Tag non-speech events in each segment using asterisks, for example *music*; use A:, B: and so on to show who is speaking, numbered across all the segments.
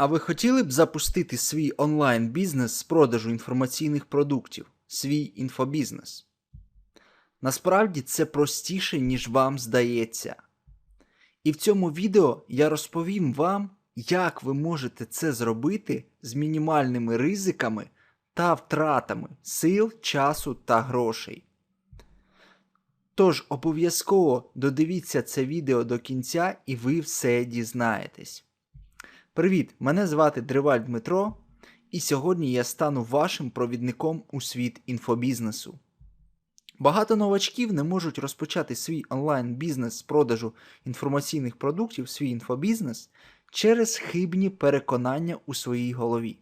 A: А ви хотіли б запустити свій онлайн-бізнес з продажу інформаційних продуктів, свій інфобізнес? Насправді це простіше, ніж вам здається. І в цьому відео я розповім вам, як ви можете це зробити з мінімальними ризиками та втратами сил, часу та грошей. Тож обов'язково додивіться це відео до кінця і ви все дізнаєтесь. Привіт! Мене звати Дриваль Дмитро, і сьогодні я стану вашим провідником у світ інфобізнесу. Багато новачків не можуть розпочати свій онлайн-бізнес з продажу інформаційних продуктів, свій інфобізнес через хибні переконання у своїй голові.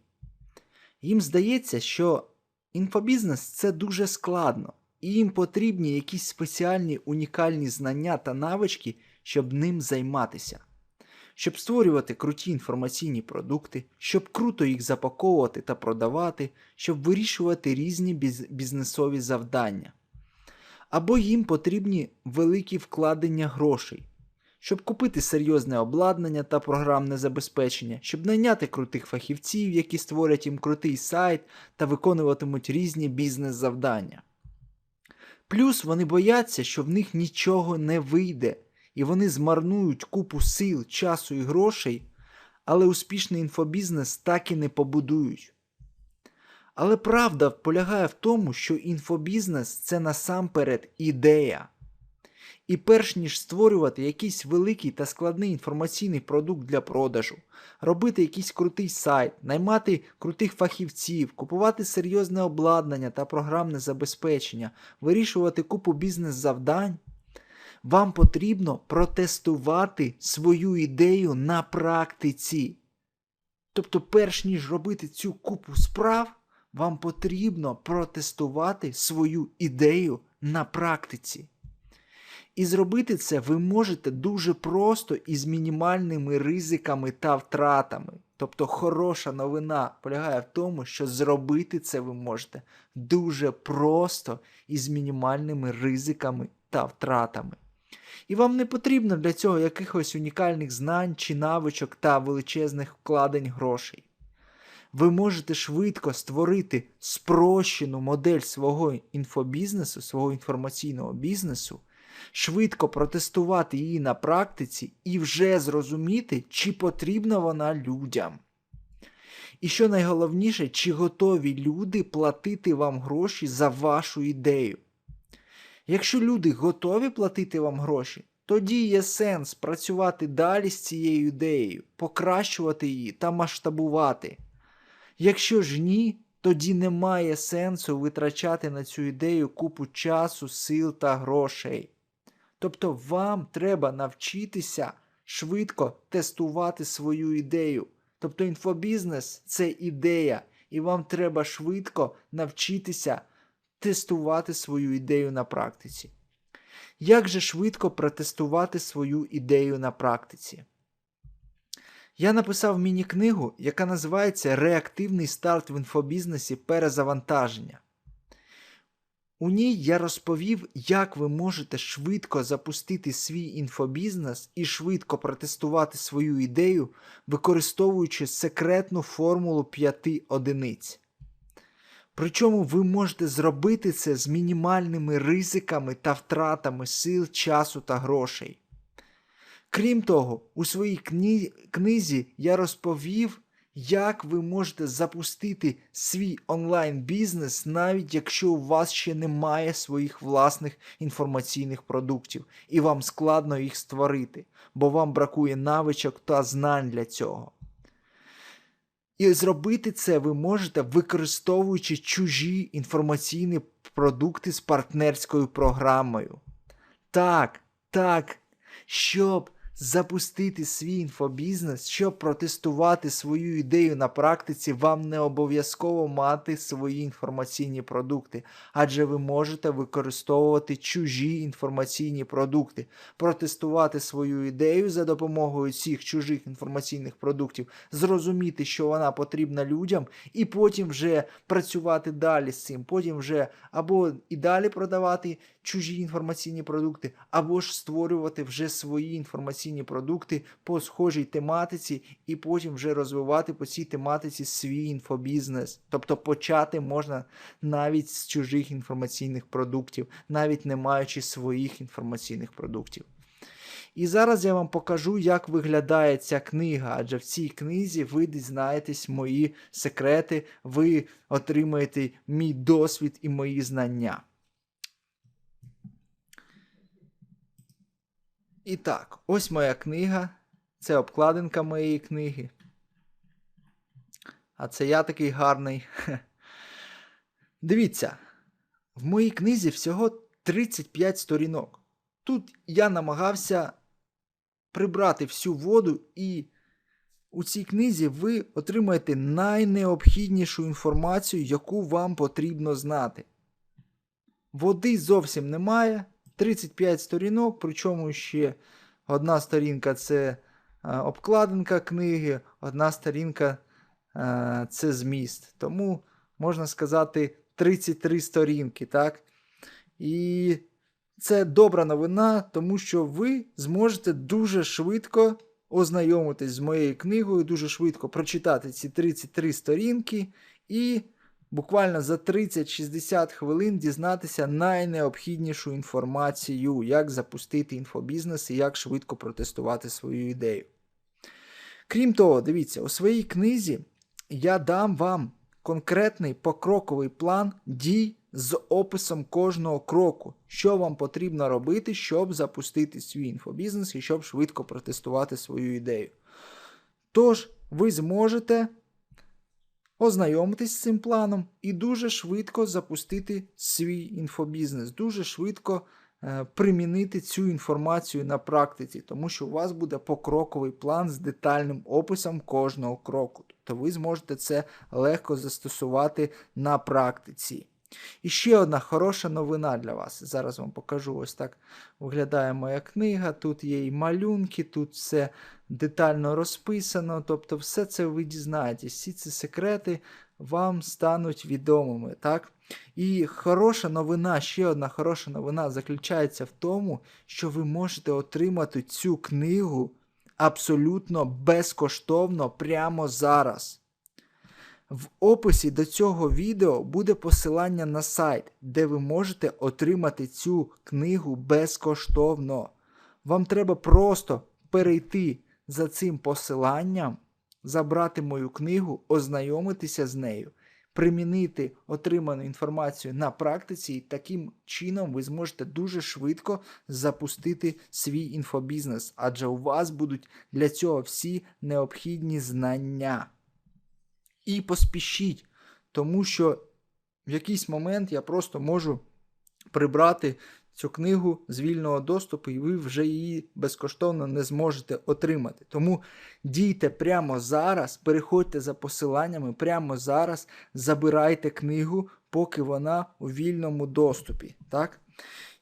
A: Їм здається, що інфобізнес це дуже складно, і їм потрібні якісь спеціальні унікальні знання та навички, щоб ним займатися. Щоб створювати круті інформаційні продукти, щоб круто їх запаковувати та продавати, щоб вирішувати різні біз- бізнесові завдання. Або їм потрібні великі вкладення грошей, щоб купити серйозне обладнання та програмне забезпечення, щоб найняти крутих фахівців, які створять їм крутий сайт та виконуватимуть різні бізнес-завдання. Плюс вони бояться, що в них нічого не вийде, і вони змарнують купу сил, часу і грошей, але успішний інфобізнес так і не побудують. Але правда полягає в тому, що інфобізнес це насамперед ідея. І перш ніж створювати якийсь великий та складний інформаційний продукт для продажу, робити якийсь крутий сайт, наймати крутих фахівців, купувати серйозне обладнання та програмне забезпечення, вирішувати купу бізнес-завдань, вам потрібно протестувати свою ідею на практиці. Тобто, перш ніж робити цю купу справ, вам потрібно протестувати свою ідею на практиці. І зробити це ви можете дуже просто і з мінімальними ризиками та втратами. Тобто хороша новина полягає в тому, що зробити це ви можете дуже просто і з мінімальними ризиками та втратами. І вам не потрібно для цього якихось унікальних знань чи навичок та величезних вкладень грошей. Ви можете швидко створити спрощену модель свого інфобізнесу, свого інформаційного бізнесу, швидко протестувати її на практиці і вже зрозуміти, чи потрібна вона людям. І що найголовніше, чи готові люди платити вам гроші за вашу ідею. Якщо люди готові платити вам гроші, тоді є сенс працювати далі з цією ідеєю, покращувати її та масштабувати. Якщо ж ні, тоді немає сенсу витрачати на цю ідею купу часу, сил та грошей. Тобто вам треба навчитися швидко тестувати свою ідею. Тобто інфобізнес це ідея, і вам треба швидко навчитися тестувати свою ідею на практиці. Як же швидко протестувати свою ідею на практиці? Я написав міні-книгу, яка називається Реактивний старт в інфобізнесі перезавантаження. У ній я розповів, як ви можете швидко запустити свій інфобізнес і швидко протестувати свою ідею, використовуючи секретну формулу п'яти одиниць. Причому ви можете зробити це з мінімальними ризиками та втратами сил, часу та грошей. Крім того, у своїй кні... книзі я розповів, як ви можете запустити свій онлайн-бізнес, навіть якщо у вас ще немає своїх власних інформаційних продуктів, і вам складно їх створити, бо вам бракує навичок та знань для цього. І зробити це ви можете, використовуючи чужі інформаційні продукти з партнерською програмою. Так, так, щоб запустити свій інфобізнес, щоб протестувати свою ідею на практиці, вам не обов'язково мати свої інформаційні продукти, адже ви можете використовувати чужі інформаційні продукти, протестувати свою ідею за допомогою цих чужих інформаційних продуктів, зрозуміти, що вона потрібна людям, і потім вже працювати далі з цим, потім вже або і далі продавати чужі інформаційні продукти, або ж створювати вже свої інформаційні продукти по схожій тематиці, і потім вже розвивати по цій тематиці свій інфобізнес. Тобто почати можна навіть з чужих інформаційних продуктів, навіть не маючи своїх інформаційних продуктів. І зараз я вам покажу, як виглядає ця книга, адже в цій книзі ви дізнаєтесь мої секрети, ви отримаєте мій досвід і мої знання. І так, ось моя книга. Це обкладинка моєї книги. А це я такий гарний. *laughs* Дивіться, в моїй книзі всього 35 сторінок. Тут я намагався прибрати всю воду, і у цій книзі ви отримаєте найнеобхіднішу інформацію, яку вам потрібно знати. Води зовсім немає. 35 сторінок, причому ще одна сторінка це е, обкладинка книги, одна сторінка е, це зміст. Тому можна сказати 33 сторінки. так? І це добра новина, тому що ви зможете дуже швидко ознайомитись з моєю книгою, дуже швидко прочитати ці 33 сторінки і буквально за 30-60 хвилин дізнатися найнеобхіднішу інформацію, як запустити інфобізнес і як швидко протестувати свою ідею. Крім того, дивіться, у своїй книзі я дам вам конкретний покроковий план дій з описом кожного кроку, що вам потрібно робити, щоб запустити свій інфобізнес і щоб швидко протестувати свою ідею. Тож, ви зможете ознайомитись з цим планом і дуже швидко запустити свій інфобізнес, дуже швидко е, примінити цю інформацію на практиці, тому що у вас буде покроковий план з детальним описом кожного кроку. Тобто ви зможете це легко застосувати на практиці. І ще одна хороша новина для вас. Зараз вам покажу ось так виглядає моя книга. Тут є і малюнки, тут все детально розписано. Тобто, все це ви дізнаєтесь. Всі ці секрети вам стануть відомими. так? І хороша новина, ще одна хороша новина заключається в тому, що ви можете отримати цю книгу абсолютно безкоштовно прямо зараз. В описі до цього відео буде посилання на сайт, де ви можете отримати цю книгу безкоштовно. Вам треба просто перейти за цим посиланням, забрати мою книгу, ознайомитися з нею, примінити отриману інформацію на практиці, і таким чином ви зможете дуже швидко запустити свій інфобізнес, адже у вас будуть для цього всі необхідні знання. І поспішіть, тому що в якийсь момент я просто можу прибрати цю книгу з вільного доступу, і ви вже її безкоштовно не зможете отримати. Тому дійте прямо зараз, переходьте за посиланнями, прямо зараз забирайте книгу, поки вона у вільному доступі. Так?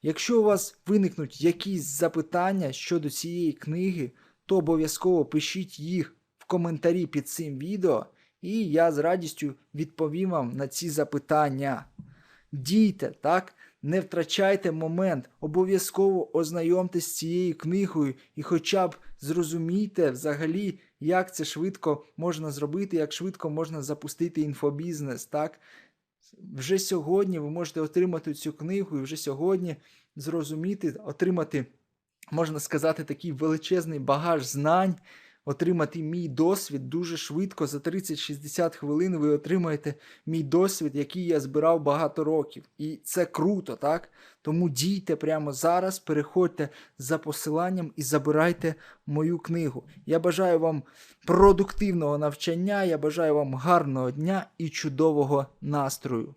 A: Якщо у вас виникнуть якісь запитання щодо цієї книги, то обов'язково пишіть їх в коментарі під цим відео. І я з радістю відповім вам на ці запитання. Дійте, так? Не втрачайте момент, обов'язково ознайомтесь з цією книгою і хоча б зрозумійте взагалі, як це швидко можна зробити, як швидко можна запустити інфобізнес. так? Вже сьогодні ви можете отримати цю книгу і вже сьогодні зрозуміти, отримати, можна сказати, такий величезний багаж знань отримати мій досвід дуже швидко. За 30-60 хвилин ви отримаєте мій досвід, який я збирав багато років. І це круто, так? Тому дійте прямо зараз, переходьте за посиланням і забирайте мою книгу. Я бажаю вам продуктивного навчання, я бажаю вам гарного дня і чудового настрою.